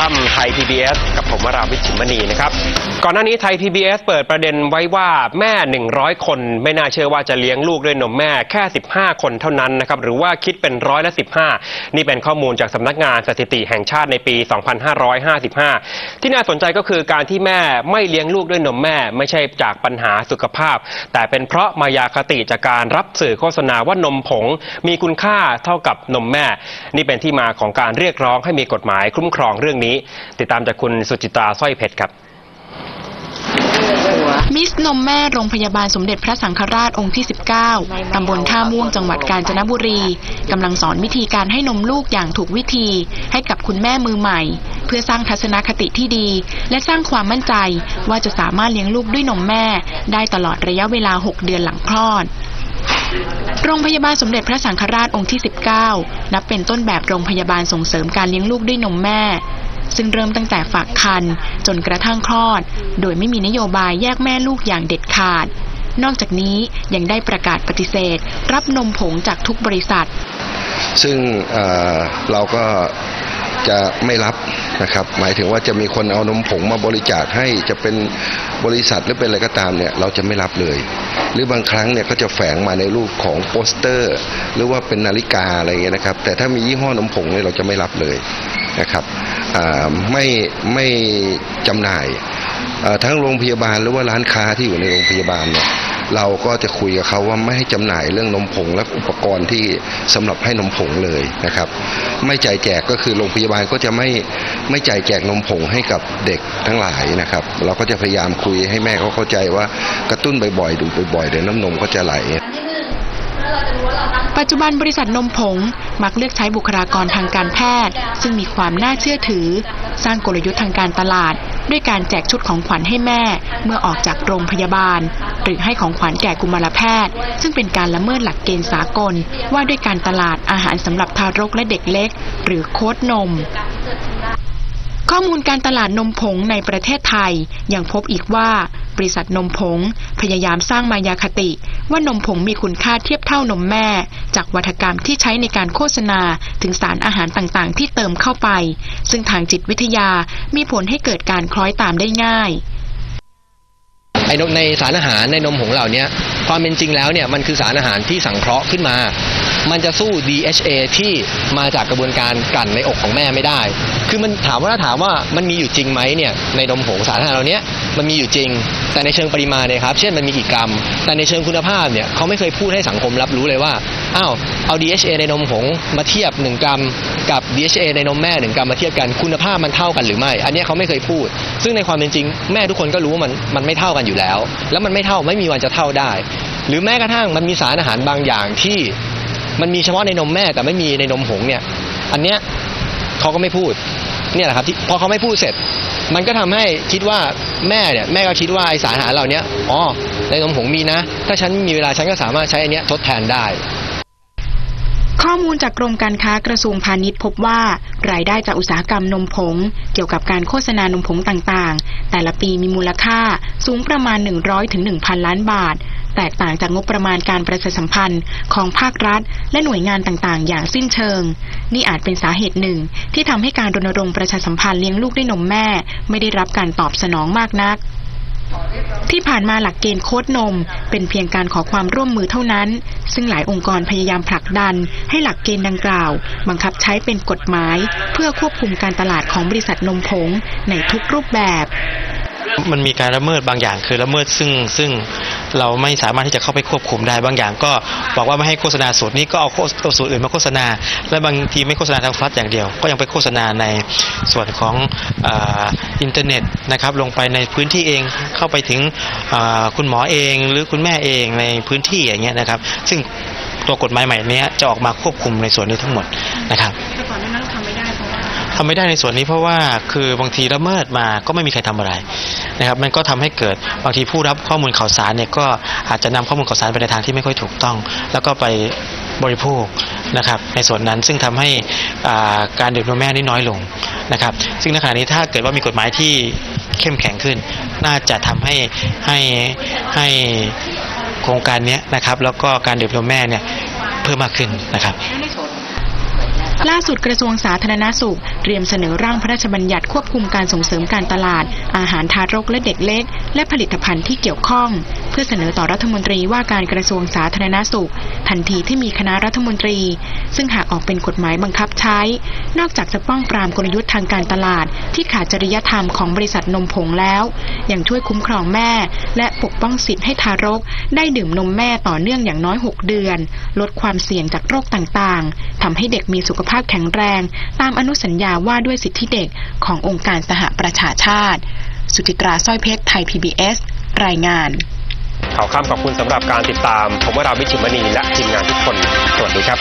พบข่าวค่ำไทย PBS กับผมวราวิชชิมณีนะครับ ก่อนหน้านี้ไทย PBS เปิดประเด็นไว้ว่าแม่ 100 คน ไม่น่าเชื่อว่าจะเลี้ยงลูกด้วยนมแม่แค่ 15 คนเท่านั้นนะครับ หรือว่าคิดเป็นร้อยละ15 นี่เป็นข้อมูลจากสำนักงานสถิติแห่งชาติในปี 2555 ที่น่าสนใจก็คือการที่แม่ไม่เลี้ยงลูกด้วยนมแม่ ไม่ใช่จากปัญหาสุขภาพ แต่เป็นเพราะมายาคติจากการรับสื่อโฆษณาว่านมผง มีคุณค่าเท่ากับนมแม่ นี่เป็นที่มาของการเรียกร้องให้มีกฎหมายคุ้มครองเรื่องนี้ติดตามจากคุณสุจิตราสร้อยเพชรครับมิสนมแม่โรงพยาบาลสมเด็จพระสังฆราชองค์ที่ 19 ตำบลท่าม่วงจังหวัดกาญจนบุรี กำลังสอนวิธีการให้นมลูกอย่างถูกวิธี ให้กับคุณแม่มือใหม่ เพื่อสร้างทัศนคติที่ดี และสร้างความมั่นใจว่าจะสามารถเลี้ยงลูกด้วยนมแม่ ได้ตลอดระยะเวลา 6 เดือนหลังคลอดโรงพยาบาลสมเด็จพระสังฆราชองค์ที่ 19 นับเป็นต้นแบบโรงพยาบาลส่งเสริมการเลี้ยงลูกด้วยนมแม่ ซึ่งเริ่มตั้งแต่ฝากคันจนกระทั่งคลอด โดยไม่มีนโยบายแยกแม่ลูกอย่างเด็ดขาด นอกจากนี้ยังได้ประกาศปฏิเสธ รับนมผงจากทุกบริษัท ซึ่งเเราก็จะไม่รับนะครับ หมายถึงว่าจะมีคนเอานมผงมาบริจาคให้จะเป็นบริษัทหรือเป็นอะไรก็ตามเนี่ยเราจะไม่รับเลย หรือบางครั้งเนี่ยก็จะแฝงมาในรูปของโปสเตอร์ หรือว่าเป็นนาฬิกาอะไรเงี้ยนะครับ แต่ถ้ามียี่ห้อนมผงเนี่ยเราจะไม่รับเลยนะครับ ไม่ไม่จำหน่ายทั้งโรงพยาบาลหรือว่าร้านค้าที่อยู่ในโรงพยาบาลเนี่ยเราก็จะคุยกับเขาว่าไม่ให้จำหน่ายเรื่องนมผงและอุปกรณ์ที่สำหรับให้นมผงเลยนะครับ ไม่จ่ายแจกก็คือโรงพยาบาลก็จะไม่ไม่จ่ายแจกนมผงให้กับเด็กทั้งหลายนะครับ เราก็จะพยายามคุยให้แม่เขาเข้าใจว่ากระตุ้นบ่อยๆดูบ่อยๆเดี๋ยวน้ำนมก็จะไหล ปัจจุบันบริษัทนมผง มักเลือกใช้บุคลากรทางการแพทย์ ซึ่งมีความน่าเชื่อถือ สร้างกลยุทธ์ทางการตลาด ด้วยการแจกชุดของขวัญให้แม่ เมื่อออกจากโรงพยาบาล หรือให้ของขวัญแก่กุมารแพทย์ ซึ่งเป็นการละเมิดหลักเกณฑ์สากล ว่าด้วยการตลาดอาหารสำหรับทารกและเด็กเล็ก หรือโค้ดนมข้อมูลการตลาดนมผงในประเทศไทยยังพบอีกว่า บริษัทนมผง พยายามสร้างมายาคติ ว่านมผงมีคุณค่าเทียบเท่านมแม่ จากวัฒกรรมที่ใช้ในการโฆษณาถึงสารอาหารต่างๆ ที่เติมเข้าไป ซึ่งทางจิตวิทยามีผลให้เกิดการคล้อยตามได้ง่ายไอ้นมในสารอาหารในนมผงเหล่านี้ความเป็นจริงแล้วเนี่ยมันคือสารอาหารที่สังเคราะห์ขึ้นมา มันจะสู้ DHA ที่มาจากกระบวนการกลั่นในอกของแม่ไม่ได้ คือมันถามว่าถ้าถามว่ามันมีอยู่จริงไหมเนี่ยในนมผงสารอาหารเหล่านี้มันมีอยู่จริง แต่ในเชิงปริมาณเนี่ยครับ เช่นมันมีกี่กรัม แต่ในเชิงคุณภาพเนี่ยเขาไม่เคยพูดให้สังคมรับรู้เลยว่าอ้าวเอา DHA ในนมผงมาเทียบ 1 กรัม กับ DHA ในนมแม่ 1 กรัมมาเทียบกันคุณภาพมันเท่ากันหรือไม่ อันนี้เขาไม่เคยพูด ซึ่งในความเป็นจริง แม่ทุกคนก็รู้ว่ามันมันไม่เท่ากันอยู่แล้ว แล้วมันไม่เท่าไม่มีวันจะเท่าได้ หรือแม้กระทั่งมันมีสารอาหารบางอย่างที่มันมีเฉพาะในนมแม่แต่ไม่มีในนมผงเนี่ยอันเนี้ยเขาก็ไม่พูด เนี่ยแหละครับที่พอเขาไม่พูดเสร็จ มันก็ทำให้คิดว่าแม่เนี่ยแม่ก็คิดว่าไอสารอาหารเหล่าเนี้ยอ๋อในนมผงมีนะ ถ้าฉันมีเวลาฉันก็สามารถใช้อันนี้ทดแทนได้ ข้อมูลจากกรมการค้ากระทรวงพาณิชย์พบว่า รายได้จากอุตสาหกรรมนมผง เกี่ยวกับการโฆษณานมผงต่างๆ แต่ละปีมีมูลค่าสูงประมาณ 100ถึง1,000 ล้านบาท แตกต่างจากงบประมาณการประชาสัมพันธ์ของภาครัฐ และหน่วยงานต่างๆ อย่างสิ้นเชิง นี่อาจเป็นสาเหตุหนึ่ง ที่ทำให้การรณรงค์ประชาสัมพันธ์เลี้ยงลูกด้วยนมแม่ ไม่ได้รับการตอบสนองมากนักที่ผ่านมาหลักเกณฑ์โค้ดนม เป็นเพียงการขอความร่วมมือเท่านั้น ซึ่งหลายองค์กรพยายามผลักดัน ให้หลักเกณฑ์ดังกล่าว บังคับใช้เป็นกฎหมาย เพื่อควบคุมการตลาดของบริษัทนมผงในทุกรูปแบบ มันมีการละเมิดบางอย่างคือละเมิดซึ่งซึ่งเราไม่สามารถที่จะเข้าไปควบคุมได้บางอย่าง ก็บอกว่าไม่ให้โฆษณาสูตรนี้ก็เอาสูตรอื่นมาโฆษณา และบางทีไม่โฆษณาทางฟลัชอย่างเดียว ก็ยังไปโฆษณาในส่วนของอาอินเทอร์เน็ตนะครับลงไปในพื้นที่เองเข้าไปถึงอ่าคุณหมอเอง หรือคุณแม่เองในพื้นที่อย่างเงี้ยนะครับ ซึ่งตัวกฎหมายใหม่นี้จะออกมาควบคุมในส่วนนี้ทั้งหมดนะครับ ว่าทำไม่ได้ในส่วนนี้เพราะว่าคือบางทีละเมิดมาก็ไม่มีใครทำอะไรนะครับ มันก็ทำให้เกิดบางทีผู้รับข้อมูลข่าวสารเนี่ยก็อาจจะนำข้อมูลข่าวสารไปในทางที่ไม่ค่อยถูกต้อง แล้วก็ไปบริโภคนะครับในส่วนนั้นซึ่งทำให้การดื่มนมแม่นี่น้อยลงนะครับ ซึ่งในขณะนี้ถ้าเกิดว่ามีกฎหมายที่เข้มแข็งขึ้น น่าจะทำให้ให้ให้โครงการนี้นะครับ แล้วก็การดื่มนมแม่เนี่ยเพิ่มมากขึ้นนะครับ ล่าสุดกระทรวงสาธารณสุข เตรียมเสนอร่างพระราชบัญญัติควบคุมการส่งเสริมการตลาด อาหารทารกและเด็กเล็ก และผลิตภัณฑ์ที่เกี่ยวข้องเพื่อเสนอต่อรัฐมนตรีว่าการกระทรวงสาธารณสุข ทันทีที่มีคณะรัฐมนตรี ซึ่งหากออกเป็นกฎหมายบังคับใช้ นอกจากจะป้องปรามกลยุทธ์ทางการตลาด ที่ขาดจริยธรรมของบริษัทนมผงแล้ว ยังช่วยคุ้มครองแม่ และปกป้องสิทธิ์ให้ทารก ได้ดื่มนมแม่ต่อเนื่องอย่างน้อย 6 เดือน ลดความเสี่ยงจากโรคต่างๆทำให้เด็กมีสุขภาพแข็งแรง ตามอนุสัญญาว่าด้วยสิทธิเด็กขององค์การสหประชาชาติ สุจิตราสร้อยเพชรไทย PBS รายงาน ข่าวข้ามขอบคุณสำหรับการติดตาม ผมวราวิชิมณีและทีมงานทุกคน สวัสดีครับ